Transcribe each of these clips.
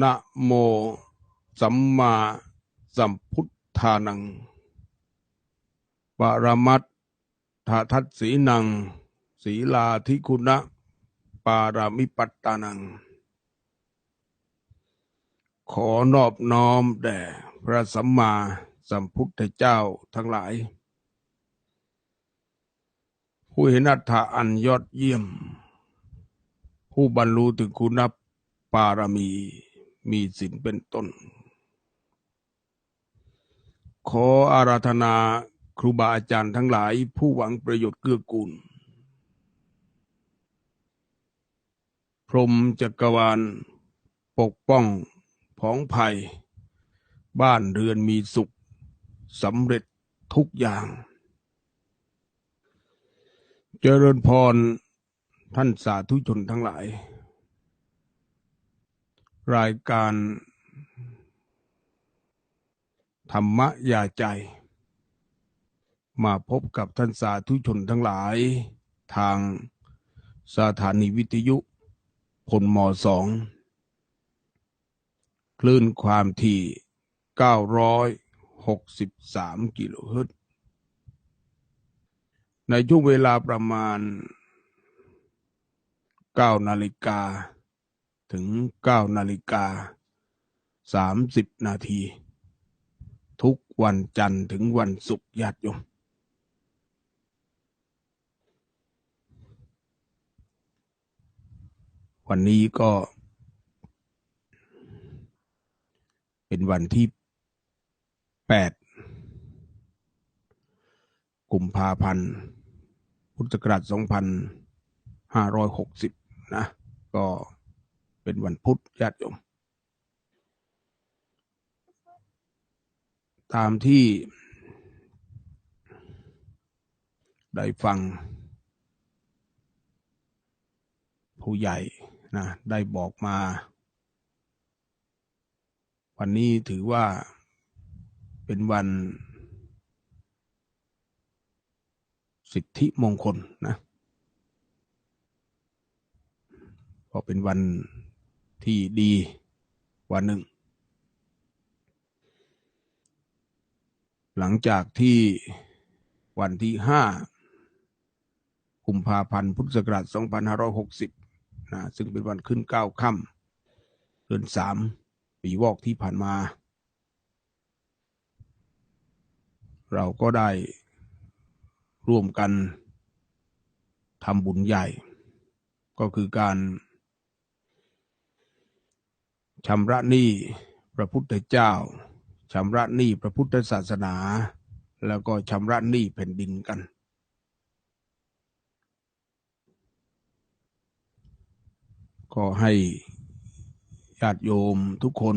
นะโมสัมมาสัมพุทธานัง ปรมัตถทัศสีนัง ศีลาธิคุณะ ปารามิปัตตานัง ขอนอบน้อมแด่พระสัมมาสัมพุทธเจ้าทั้งหลาย ผู้เห็นอัตถะอันยอดเยี่ยม ผู้บรรลุถึงคุณ ปารมีมีศีลเป็นต้น ขออาราธนาครูบาอาจารย์ทั้งหลายผู้หวังประโยชน์เกื้อกูล พรมจักรวาล ปกป้องผองภัย บ้านเรือนมีสุขสำเร็จทุกอย่าง เจริญพรท่านสาธุชนทั้งหลาย รายการ ธรรมะยาใจ มาพบกับท่านสาธุชนทั้งหลาย ทางสถานีวิทยุพลมสองคลื่นความถี่ 963 กิโลเฮิรตซ์ในช่วงเวลาประมาณ 9 นาฬิกา ถึง9นาฬิกา30นาที ทุกวันจันทร์ถึงวันศุกร์ญาติโยมวันนี้ก็ เป็นวันที่แปดกุมภาพันธ์พุทธศักราชสองพันห้าร้อยหกสิบนะ ก็ เป็นวันพุธญาติโยม ตามที่ ได้ฟัง ผู้ใหญ่นะได้บอกมา วันนี้ถือว่าเป็นวันสิทธิมงคลนะก็เป็นวัน ที่ดีวันหนึ่ง หลังจากที่วันที่ห้ากุมภาพันธ์พุทธศักราช 2560 นะ ซึ่งเป็นวันขึ้นเก้าค่ำเดือนสามปีวอกที่ผ่านมา เราก็ได้ร่วมกันทำบุญใหญ่ ก็คือการ ชำระหนี้พระพุทธเจ้าชำระหนี้พระพุทธศาสนา แล้วก็ชำระหนี้แผ่นดินกัน ก็ให้ญาติโยมทุกคน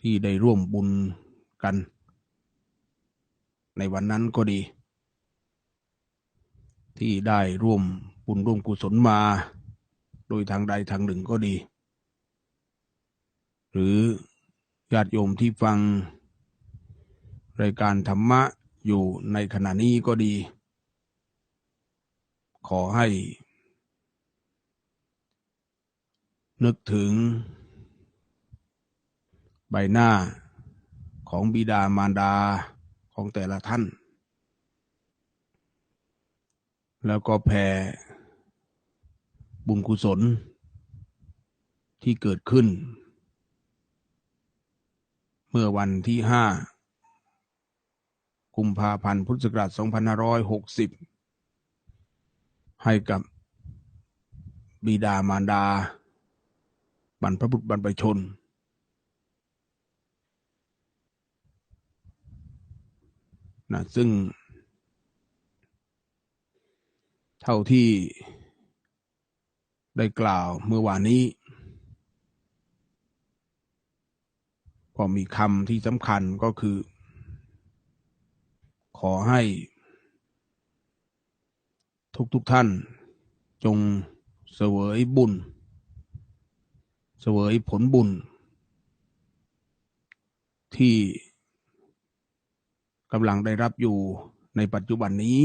ที่ได้ร่วมบุญกัน ในวันนั้นก็ดี ที่ได้ร่วมบุญร่วมกุศลมา โดยทางใดทางหนึ่งก็ดี หรือญาติโยมที่ฟัง รายการธรรมะอยู่ในขณะนี้ก็ดี ขอให้ นึกถึง ใบหน้าของบิดามารดาของแต่ละท่าน แล้วก็แผ่ บุญกุศลที่เกิดขึ้น เมื่อวันที่ห้ากุมภาพันธ์พุทธศักราช2560 ให้กับบิดามารดา บรรพบุรุษบรรพชน นะซึ่ง เท่าที่ ได้กล่าวเมื่อวานนี้ ก็มีคำที่สำคัญก็คือ ขอให้ ทุกๆทท่านจงเสวยบุญ เสวยผลบุญ ที่กำลังได้รับอยู่ในปัจจุบันนี้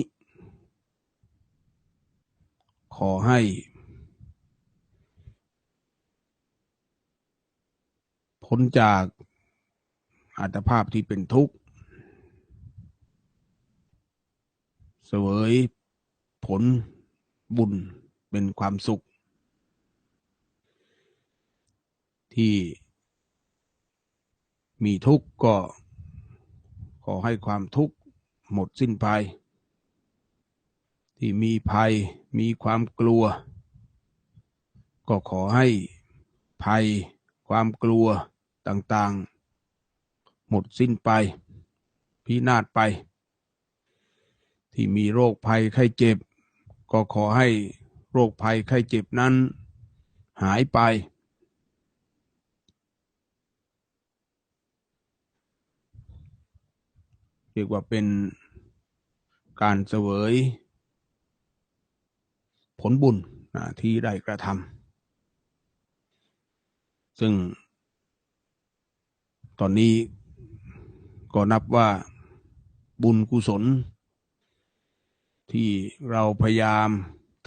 ขอให้ พ้นจากอัตภาพที่เป็นทุกข์เสวยผลบุญเป็นความสุข ที่มีทุกข์ก็ขอให้ความทุกข์หมดสิ้นไป ที่มีภัยมีความกลัว ก็ขอให้ภัยความกลัว ต่างๆ หมดสิ้นไป พินาศไป ที่มีโรคภัยไข้เจ็บ ก็ขอให้โรคภัยไข้เจ็บนั้น หายไป เรียกว่าเป็นการเสวยผลบุญที่ได้กระทำซึ่ง ตอนนี้ก็นับว่าบุญกุศล ที่เราพยายาม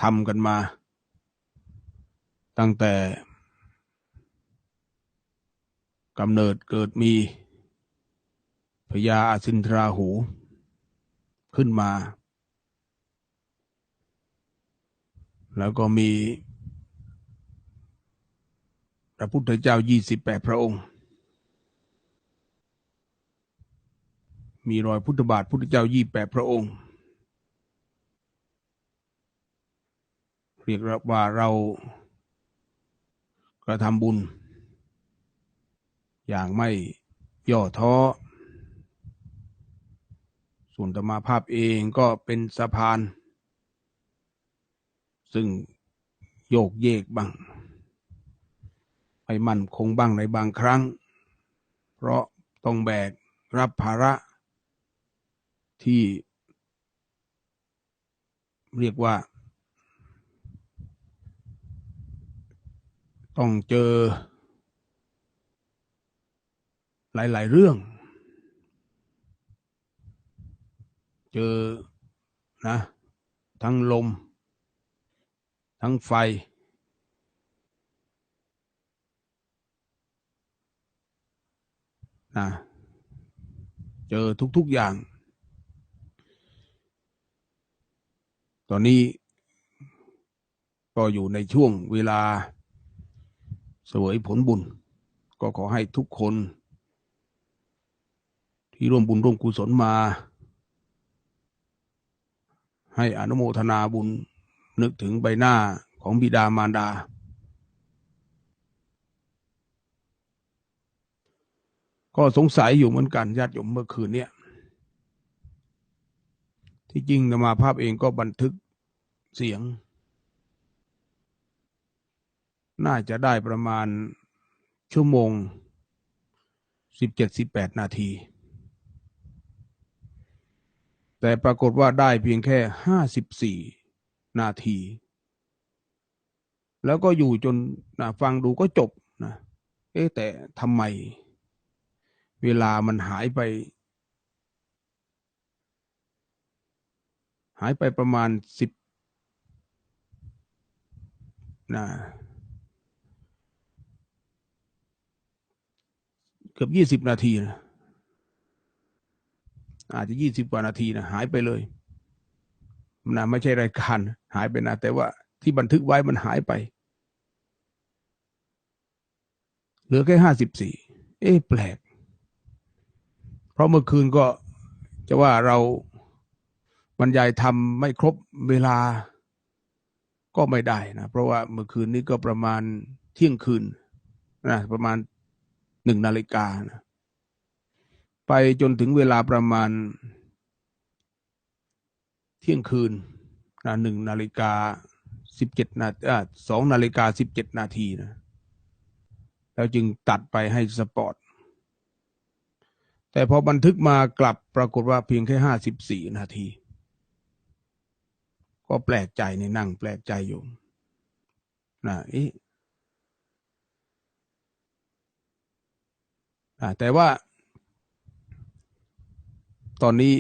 ทำกันมา ตั้งแต่กำเนิดเกิดมีพญาอาสินทราหู ขึ้นมา แล้วก็มี พระพุทธเจ้ายี่สิบแปดพระองค์ มีรอยพุทธบาทพุทธเจ้ายี่แปดพระองค์ เรียกว่าเรากระทำบุญ อย่างไม่ย่อท้อ ส่วนธรรมาภาพเองก็เป็นสะพาน ซึ่งโยกเยกบ้างไม่มั่นคงบ้างในบางครั้ง เพราะต้องแบกรับภาระ ที่เรียกว่า ต้องเจอ หลาย ๆ เรื่อง เจอนะ ทั้งลม ทั้งไฟ นะ เจอทุก ๆ อย่าง ตอนนี้ก็อยู่ในช่วงเวลาเสวยผลบุญ ก็ขอให้ทุกคน ที่ร่วมบุญร่วมกุศลมา ให้อนุโมทนาบุญนึกถึงใบหน้าของบิดามารดา ก็สงสัยอยู่เหมือนกันญาติโยมเมื่อคืนเนี่ย ที่จริงนมาภาพเองก็บันทึกเสียง น่าจะได้ประมาณชั่วโมงสิบเจ็ดสิบแปดนาที แต่ปรากฏว่าได้เพียงแค่ห้าสิบสี่นาที แล้วก็อยู่จนนะฟังดูก็จบนะเอ๊ะแต่ทำไม เวลามันหายไป หายไปประมาณสิบนะเกือบยี่สิบนาทีนะอาจจะยี่สิบกว่านาทีนะหายไปเลยนะไม่ใช่รายการหายไปนะ แต่ว่าที่บันทึกไว้มันหายไป เหลือแค่ห้าสิบสี่เอ๊ะแปลก เพราะเมื่อคืนก็จะว่าเรา บรรยายทำไม่ครบเวลาก็ไม่ได้นะ เพราะว่าเมื่อคืนนี้ก็ประมาณเที่ยงคืนนะประมาณหนึ่งนาฬิกานะไปจนถึงเวลาประมาณ เที่ยงคืนนะหนึ่งนาฬิกาสิบเจ็ดนาอ่าสองนาฬิกาสิบเจ็ดนาทีนะแล้วจึงตัดไปให้สปอร์ต แต่พอบันทึกมากลับปรากฏว่าเพียงแค่ห้าสิบสี่นาที ก็แปลกใจในนั่งแปลกใจอยู่นะอ๊ะแต่ว่า ตอนนี้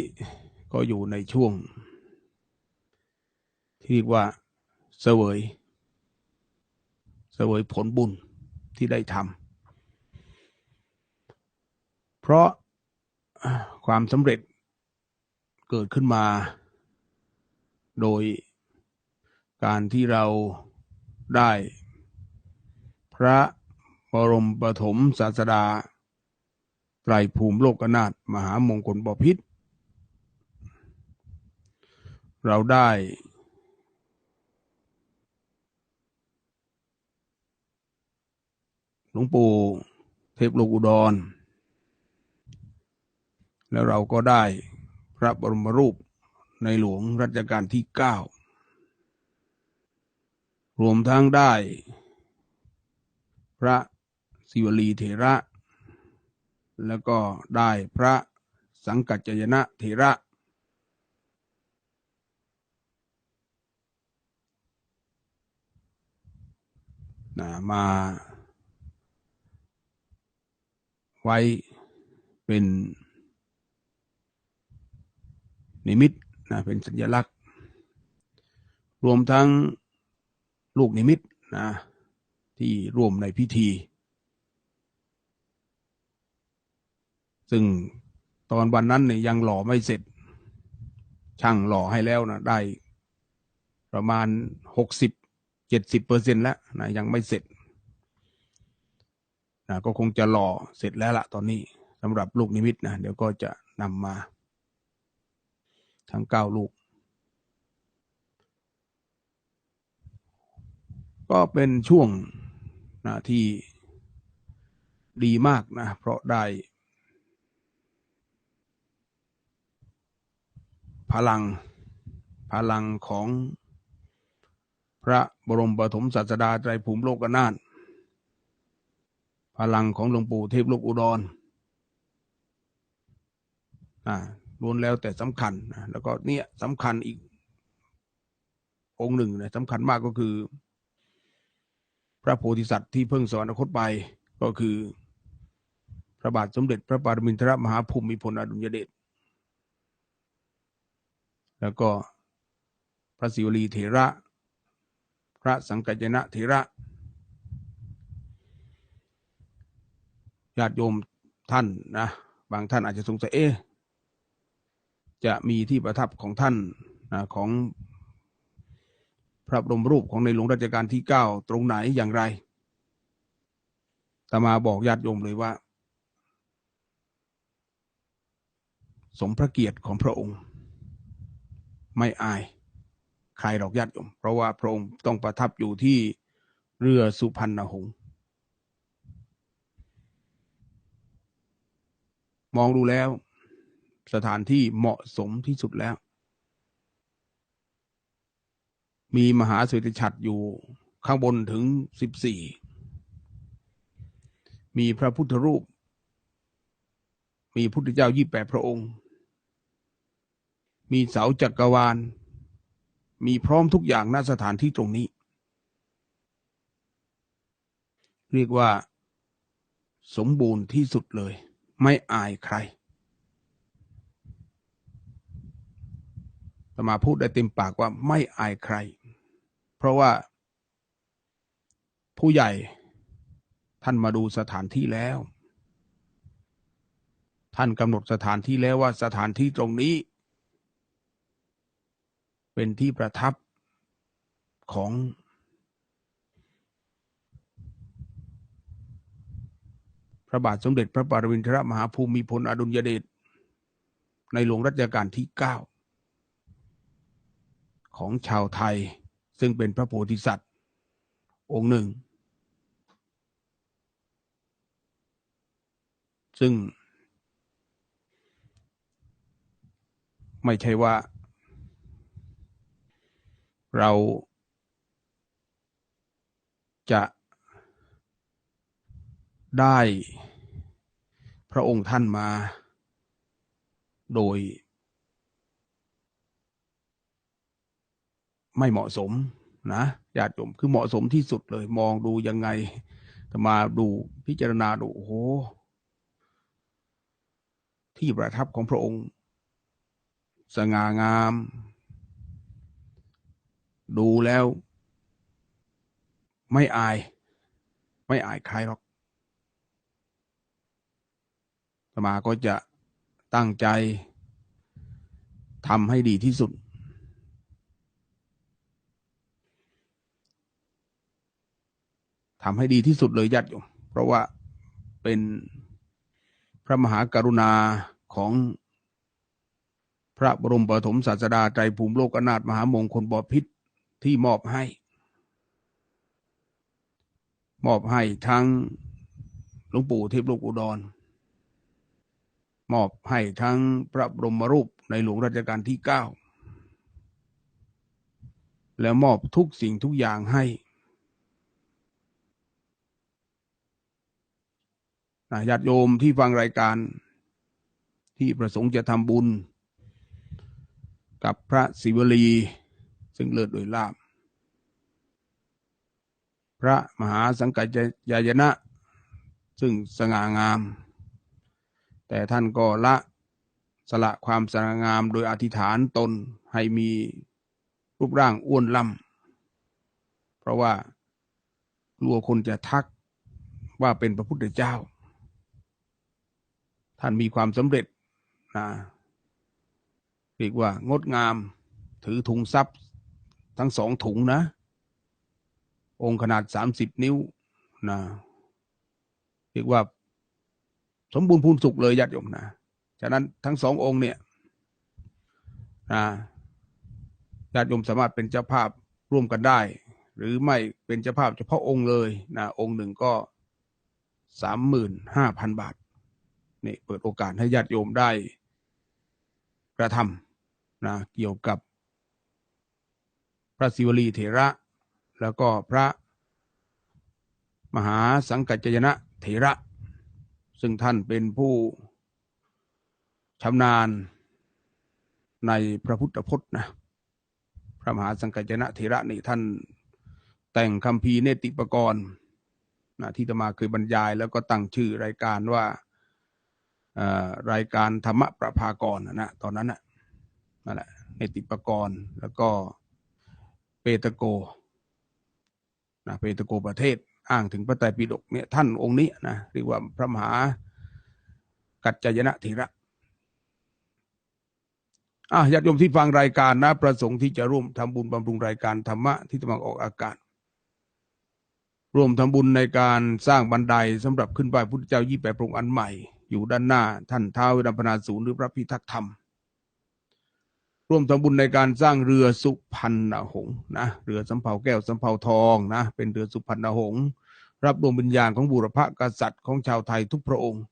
ก็อยู่ในช่วง ที่เรียกว่าเสวยเสวยผลบุญที่ได้ทำเพราะความสำเร็จเกิดขึ้นมา โดยการที่เราได้ พระบรมปฐมศาสดาไตรภูมิโลกนาถมหามงคลบพิษเราได้ หลวงปู่เทพโลกอุดร แล้วเราก็ได้พระบรมรูป ในหลวงรัชกาลที่เก้ารวมทั้งได้ พระศิวลีเถระ แล้วก็ได้พระสังกัจจยนะเถระนะมาไว้เป็นนิมิต นะเป็นสัญลักษณ์ รวมทั้งลูกนิมิตนะที่ร่วมในพิธี ซึ่งตอนวันนั้นเนี่ยยังหล่อไม่เสร็จ ช่างหล่อให้แล้วนะได้ประมาณหกสิบเจ็ดสิบเปอร์เซ็นแล้วนะยังไม่เสร็จนะก็คงจะหล่อเสร็จแล้วละตอนนี้สำหรับลูกนิมิตนะเดี๋ยวก็จะนำมา ทั้งเก้าลูก ก็เป็นช่วงนะที่ดีมากนะ เพราะได้ พลังพลังของพระบรมปฐมศาสดาไตรภูมิโลกนาถพลังของหลวงปู่เทพโลกอุดรอ่า ล้วนแล้วแต่สำคัญนะแล้วก็เนี่ยสำคัญอีก องค์หนึ่งนะสำคัญมากก็คือ พระโพธิสัตว์ที่เพิ่งสวรรคตไปก็คือ พระบาทสมเด็จพระปรมินทรมหาภูมิพลอดุลยเดชแล้วก็พระศิวลีเถระ พระสังกัจจนะเถระญาติโยมท่านนะบางท่านอาจจะสงสัยเอ๊ะ จะมีที่ประทับของท่านนะของพระบรมรูปของในหลวงรัชกาลที่เก้าตรงไหนอย่างไรตมาบอกญาติโยมเลยว่า สมพระเกียรติของพระองค์ ไม่อายใครหรอกญาติโยม เพราะว่าพระองค์ต้องประทับอยู่ที่เรือสุพรรณหงษ์มองดูแล้ว สถานที่เหมาะสมที่สุดแล้ว มีมหาสุติฉัตรอยู่ข้างบนถึงสิบสี่มีพระพุทธรูป มีพุทธเจ้ายี่แปดพระองค์ มีเสาจักรวาล มีพร้อมทุกอย่างณสถานที่ตรงนี้ เรียกว่าสมบูรณ์ที่สุดเลย ไม่อายใคร ตมาพูดได้เต็มปากว่าไม่อายใคร เพราะว่า ผู้ใหญ่ท่านมาดูสถานที่แล้ว ท่านกำหนดสถานที่แล้วว่าสถานที่ตรงนี้ เป็นที่ประทับของพระบาทสมเด็จพระปรมินทรมหาภูมิพลอดุลยเดชในหลวงรัชกาลที่เก้า ของชาวไทย ซึ่งเป็นพระโพธิสัตว์ องค์หนึ่ง ซึ่ง ไม่ใช่ว่า เราจะได้พระองค์ท่านมา โดย ไม่เหมาะสมนะญาติโยมคือเหมาะสมที่สุดเลย มองดูยังไงมาดูพิจารณาดูโอ้โหที่ประทับของพระองค์ สง่างาม ดูแล้ว ไม่อาย ไม่อายใครหรอกอาตมาก็จะตั้งใจทำให้ดีที่สุด ทำให้ดีที่สุดเลยญาติโยมเพราะว่าเป็นพระมหากรุณาของพระบรมปฐมศาสดาไตรภูมิโลกนาถมหามงคลบพิษที่มอบให้ มอบให้ทั้งหลวงปู่เทพโลกอุดร มอบให้ทั้งพระบรมรูปในหลวงรัชกาลที่เก้าแล้วมอบทุกสิ่งทุกอย่างให้นะ ญาติโยมที่ฟังรายการที่ประสงค์จะทำบุญ กับพระศิวลี ซึ่งเลิศโดยลาบ พระมหาสังกัจจายนะ ซึ่งสง่างาม แต่ท่านก็ละสละความสง่างามโดยอธิษฐานตนให้มีรูปร่างอ้วนล่ำเพราะว่ากลัวคนจะทักว่าเป็นพระพุทธเจ้า ท่านมีความสำเร็จนะเรียกว่างดงาม ถือถุงทรัพย์ ทั้งสองถุงนะ องค์ขนาดสามสิบนิ้วนะเรียกว่า สมบูรณ์พูนสุขเลยญาติโยมนะฉะนั้นทั้งสององค์เนี่ยนะญาติโยมสามารถเป็นเจ้าภาพร่วมกันได้ หรือไม่เป็นเจ้าภาพเฉพาะองค์เลยนะองค์หนึ่งก็สามหมื่นห้าพันบาท นี่เปิดโอกาสให้ญาติโยมได้กระทำนะเกี่ยวกับ พระศิวลีเถระ แล้วก็พระมหาสังกัจจยนะเถระ ซึ่งท่านเป็นผู้ชำนาญในพระพุทธพจน์นะพระมหาสังกัจจนะเถระนี่ท่านแต่งคำพีเนติปกรณ์นะที่ตมาเคยบรรยายแล้วก็ตั้งชื่อรายการว่า รายการธรรมประภากรนะตอนนั้นนะนั่นแหละเนติปกรณ์แล้วก็เปตโกนะเปตโกประเทศอ้างถึงพระไตรปิฎกเนี่ยท่านองค์นี้นะเรียกว่าพระมหากัจจยนะเถระอะญาติโยมที่ฟังรายการนะ ประสงค์ที่จะร่วมทำบุญบำรุงรายการธรรมะที่กำลังออกอากาศ ร่วมทำบุญในการสร้างบันไดสำหรับขึ้นไปพุทธเจ้ายี่แปดพระองค์อันใหม่ อยู่ด้านหน้า ท่านท้าววิรัมพนาศูนย์หรือพระพิทักษ์ธรรม ร่วมทำบุญในการสร้างเรือสุพรรณหงษ์นะเรือสำเภาแก้วสำเภาทองนะเป็นเรือสุพรรณหงษ์รับดวงวิญญาณของบุรพกษัตริย์ของชาวไทยทุกพระองค์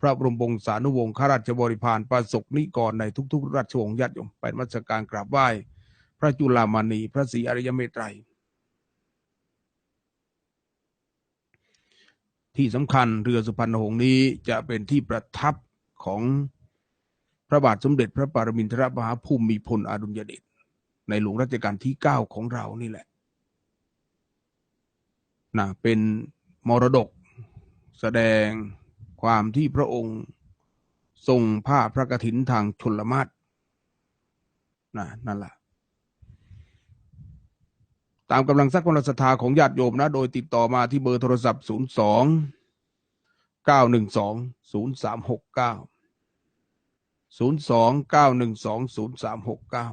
พระบรมวงศานุวงศ์ข้าราชบริพารประสบนิกรในทุก ๆ ราชวงศ์ญาติโยมไปมัสการกราบไหว้ พระจุลามณีพระศรีอริยเมตไตร ที่สำคัญเรือสุพรรณหงษ์นี้จะเป็นที่ประทับของพระบาทสมเด็จพระปรมินทรมหาภูมิพลอดุลยเดชในหลวงรัชกาลที่เก้าของเรานี่แหละนะเป็นมรดกแสดงความที่พระองค์ทรงผ้าพระกฐินทางชนละมาศนะนั่นแหละ ตามกำลังทรัพย์กำลังศรัทธาของญาติโยมนะ โดยติดต่อมาที่เบอร์โทรศัพท์ 0 2 9 1 2 0 3 6 9 0 2 9 1 2 0 3 6 9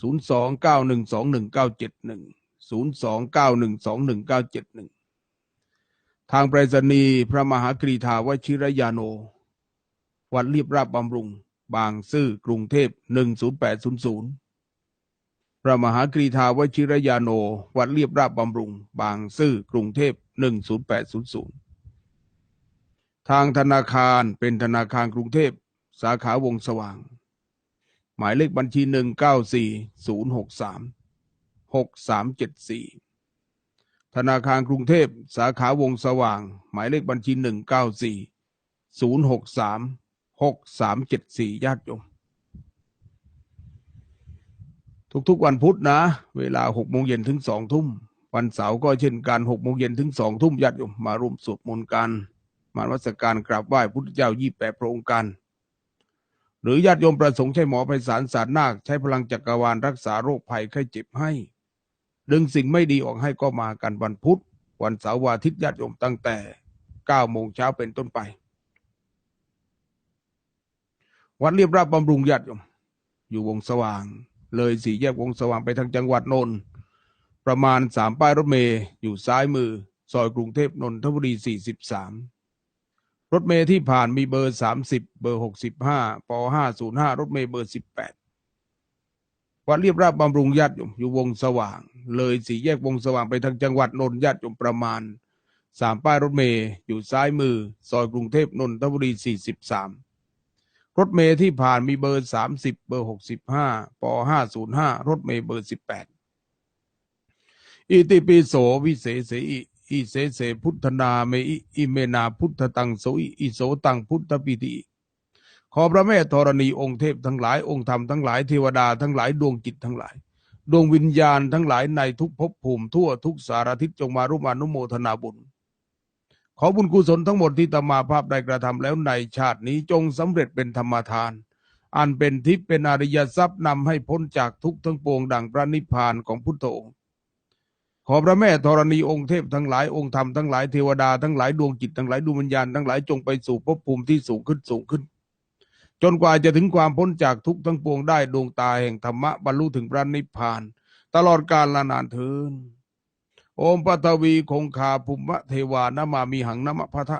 0 2 9 1 2 1 9 7 1 0 2 9 1 2 1 9 7 1 ทางไปรษณีย์พระมหากรีธาวชิรยาโน วัดเรียบราบบำรุง บางซื่อกรุงเทพ 10800 พระมหากรีธาวชิรยาโน วัดเรียบราบบำรุง บางซื่อกรุงเทพ 10800 ทางธนาคารเป็นธนาคารกรุงเทพ สาขาวงสว่าง หมายเลขบัญชี 194063 6374 ธนาคารกรุงเทพ สาขาวงสว่าง หมายเลขบัญชี 194 063 6374ญาติโยม ทุกๆวันพุธนะ เวลา6โมงเย็นถึง2ทุ่ม วันเสาร์ก็เช่นกัน6โมงเย็นถึง2ทุ่มญาติโยมมาร่วมสวดมนต์กัน มาวัสการกราบไหว้พุทธเจ้ายี่แปดพระองค์กัน หรือญาติโยมประสงค์ใช้หมอไพศาลศาสตร์นาค ใช้พลังจักรวาลรักษาโรคภัยไข้เจ็บให้ ดึงสิ่งไม่ดีออกให้ก็มากันวันพุธ วันเสาร์วันอาทิตย์ญาติโยมตั้งแต่9โมงเช้าเป็นต้นไปวัดเรียบราบบำรุงญาติโยมอยู่วงสว่าง เลยสี่แยกวงสว่างไปทางจังหวัดนนท์ประมาณสามป้ายรถเมย์อยู่ซ้ายมือ ซอยกรุงเทพนนทบุรีสี่สิบสามรถเมย์ที่ผ่านมีเบอร์สามสิบเบอร์หกสิบห้าปห้าศูนย์ห้ารถเมย์เบอร์สิบแปดวัดเรียบราบบำรุงญาติโยมอยู่วงสว่าง เลยสี่แยกวงสว่างไปทางจังหวัดนนท์ญาติโยมประมาณสามป้ายรถเมย์อยู่ซ้ายมือ ซอยกรุงเทพนนทบุรีสี่สิบสาม รถเมย์ที่ผ่านมีเบอร์สามสิบเบอร์หกสิบห้าปห้าศูนย์ห้ารถเมย์เบอร์สิบแปดอิติปิโสวิเศษอิอิเสเสพุทธนาเมอิอิเมนาพุทธตังโสอิอิโสตังพุทธปิติ ขอพระแม่ธรณีองค์เทพทั้งหลายองค์ธรรมทั้งหลายเทวดาทั้งหลายดวงจิตทั้งหลาย ดวงวิญญาณทั้งหลายในทุกภพภูมิทั่วทุกสารทิศจงมาร่วมอนุโมทนาบุญ ขอบุญกุศลทั้งหมดที่ตมาภาพได้กระทำแล้วในชาตินี้จงสำเร็จเป็นธรรมทาน อันเป็นทิพย์เป็นอริยทรัพย์นำให้พ้นจากทุกข์ทั้งปวงดังพระนิพพานของพุทธองค์ ขอพระแม่ธรณีองค์เทพทั้งหลายองค์ธรรมทั้งหลายเทวดาทั้งหลายดวงจิตทั้งหลายดวงวิญญาณทั้งหลายจงไปสู่ภพภูมิที่สูงขึ้นสูงขึ้น จนกว่าจะถึงความพ้นจากทุกข์ทั้งปวงได้ดวงตาแห่งธรรมะบรรลุถึงพระนิพพาน ตลอดกาลละนานเทิน โอมปัทวีคงคาภุมะเทวานามามีหังนมะพะทะ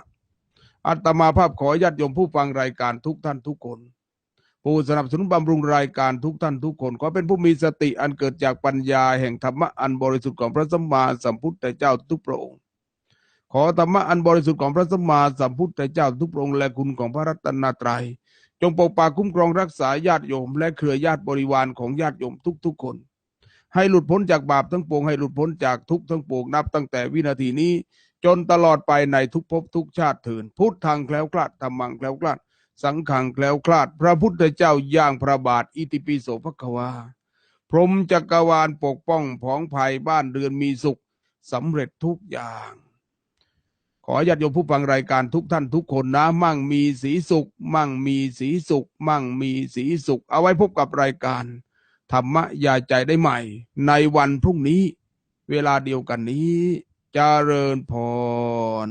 อัตมาภาพขอญาติโยมผู้ฟังรายการทุกท่านทุกคนผู้สนับสนุนบำรุงรายการทุกท่านทุกคน ขอเป็นผู้มีสติอันเกิดจากปัญญาแห่งธรรมะอันบริสุทธิ์ของพระสัมมาสัมพุทธเจ้าทุกพระองค์ขอธรรมะอันบริสุทธิ์ของพระสัมมาสัมพุทธเจ้าทุกพระองค์และคุณของพระรัตนตรัย จงปกปักคุ้มครองรักษาญาติโยม และเครือญาติบริวารของญาติโยมทุกๆคน ให้หลุดพ้นจากบาปทั้งปวงให้หลุดพ้นจากทุกข์ทั้งปวงนับตั้งแต่วินาทีนี้ จนตลอดไปในทุกภพทุกชาติเถินพุทธังแคล้วคลาดธรรมังแคล้วคลาด สังขังแคล้วคลาด พระพุทธเจ้าย่างพระบาทอิติปิโสภควา พรหมจักรวาลปกป้องผองภัยบ้านเรือนมีสุขสำเร็จทุกอย่างขอญาติโยมผู้ฟังรายการทุกท่านทุกคนนะ มั่งมีสีสุข มั่งมีสีสุข มั่งมีสีสุข เอาไว้พบกับรายการ ธรรมะยาใจได้ใหม่ ในวันพรุ่งนี้ เวลาเดียวกันนี้เจริญพร